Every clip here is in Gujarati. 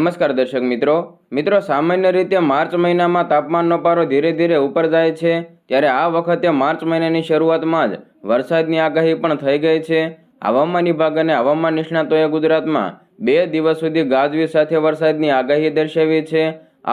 નમસ્કાર દર્શક મિત્રો. મિત્રો, સામાન્ય રીતે માર્ચ મહિનામાં તાપમાનનો પારો ધીરે ધીરે ઉપર જાય છે, ત્યારે આ વખતે માર્ચ મહિનાની શરૂઆતમાં જ વરસાદની આગાહી પણ થઈ ગઈ છે. હવામાન વિભાગ અને હવામાન નિષ્ણાતોએ ગુજરાતમાં બે દિવસ સુધી ગાજવીજ સાથે વરસાદની આગાહી દર્શાવી છે.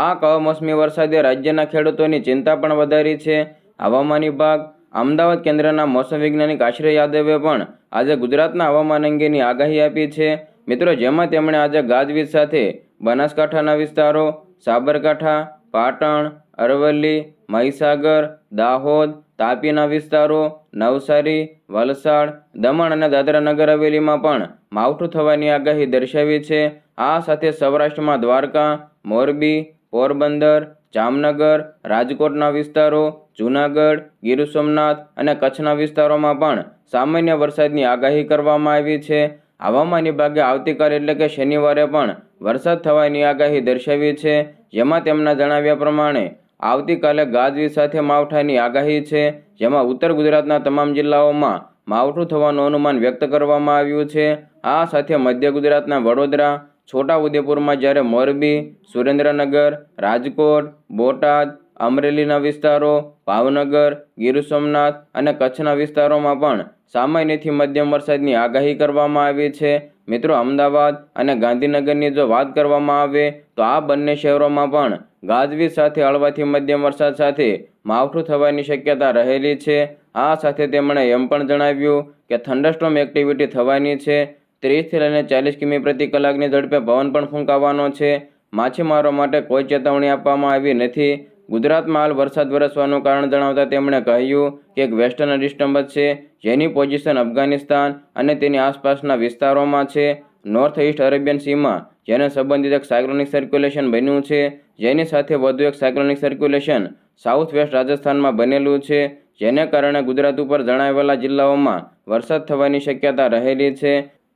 આ કમોસમી વરસાદે રાજ્યના ખેડૂતોની ચિંતા પણ વધારી છે. હવામાન વિભાગ, અમદાવાદ કેન્દ્રના મોસમ વૈજ્ઞાનિક આશ્રય યાદવે પણ આજે ગુજરાતના હવામાન અંગેની આગાહી આપી છે. મિત્રો, જેમાં તેમણે આજે ગાજવીજ સાથે બનાસકાંઠાના વિસ્તારો સાબરકાંઠા, પાટણ, અરવલ્લી, મહીસાગર, દાહોદ, તાપીના વિસ્તારો, નવસારી, વલસાડ, દમણ અને દાદરા નગર હવેલીમાં પણ માવઠું થવાની આગાહી દર્શાવી છે. આ સાથે સૌરાષ્ટ્રમાં દ્વારકા, મોરબી, પોરબંદર, જામનગર, રાજકોટના વિસ્તારો, જૂનાગઢ, ગીર સોમનાથ અને કચ્છના વિસ્તારોમાં પણ સામાન્ય વરસાદની આગાહી કરવામાં આવી છે. હવામાન વિભાગે આવતીકાલ એટલે કે શનિવારે પણ વરસાદ થવાની આગાહી દર્શાવી છે, જેમાં તેમના જણાવ્યા પ્રમાણે આવતીકાલે ગાજવીજ સાથે માવઠાની આગાહી છે, જેમાં ઉત્તર ગુજરાતના તમામ જિલ્લાઓમાં માવઠું થવાનું અનુમાન વ્યક્ત કરવામાં આવ્યું છે. આ સાથે મધ્ય ગુજરાતના વડોદરા છોટા ઉદેપુરમાં જ્યારે મોરબી, સુરેન્દ્રનગર, રાજકોટ, બોટાદ અમરેલીના વિસ્તારો, ભાવનગર, ગીર સોમનાથ અને કચ્છના વિસ્તારોમાં પણ સામાન્યથી મધ્યમ વરસાદની આગાહી કરવામાં આવી છે. મિત્રો, અમદાવાદ અને ગાંધીનગરની જો વાત કરવામાં આવે, તો આ બંને શહેરોમાં પણ ગાજવીજ સાથે હળવાથી મધ્યમ વરસાદ સાથે માવઠું થવાની શક્યતા રહેલી છે. આ સાથે તેમણે એમ પણ જણાવ્યું કે થંડરસ્ટોમ એક્ટિવિટી થવાની છે. ત્રીસથી લઈને ચાલીસ કિમી પ્રતિ કલાકની ઝડપે પવન પણ ફૂંકાવાનો છે. માછીમારો માટે કોઈ ચેતવણી આપવામાં આવી નથી. ગુજરાતમાં હાલ વરસાદ વરસવાનું કારણ જણાવતા તેમણે કહ્યું કે એક વેસ્ટર્ન ડિસ્ટર્બન્સ છે, જેની પોઝિશન અફઘાનિસ્તાન અને તેની આસપાસના વિસ્તારોમાં છે. નોર્થ ઇસ્ટ અરેબિયન સીમાં જેને સંબંધિત એક સાયક્લોનિક સર્ક્યુલેશન બન્યું છે, જેની સાથે વધુ એક સાયક્લોનિક સર્ક્યુલેશન સાઉથ વેસ્ટ રાજસ્થાનમાં બનેલું છે, જેને કારણે ગુજરાત ઉપર જણાવેલા જિલ્લાઓમાં વરસાદ થવાની શક્યતા રહેલી છે.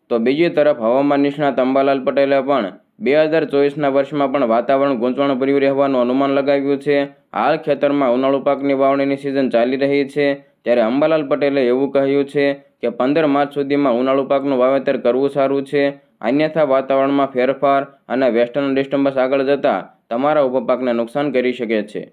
તો બીજી તરફ હવામાન નિષ્ણાત અંબાલાલ પટેલે પણ બે હજાર ચોવીસના વર્ષમાં પણ વાતાવરણ ગૂંચવણ ભર્યું રહેવાનું અનુમાન લગાવ્યું છે. હાલ ખેતરમાં ઉનાળુ પાકની વાવણીની સિઝન ચાલી રહી છે. ત્યારે અંબાલાલ પટેલે એવું કહ્યું છે કે પંદર માર્ચ સુધીમાં ઉનાળુ પાકનું વાવેતર કરવું સારું છે. અન્યથા વાતાવરણમાં ફેરફાર અને વેસ્ટર્ન ડિસ્ટર્બન્સ આગળ જતાં તમારા ઊભા પાકને નુકસાન કરી શકે છે.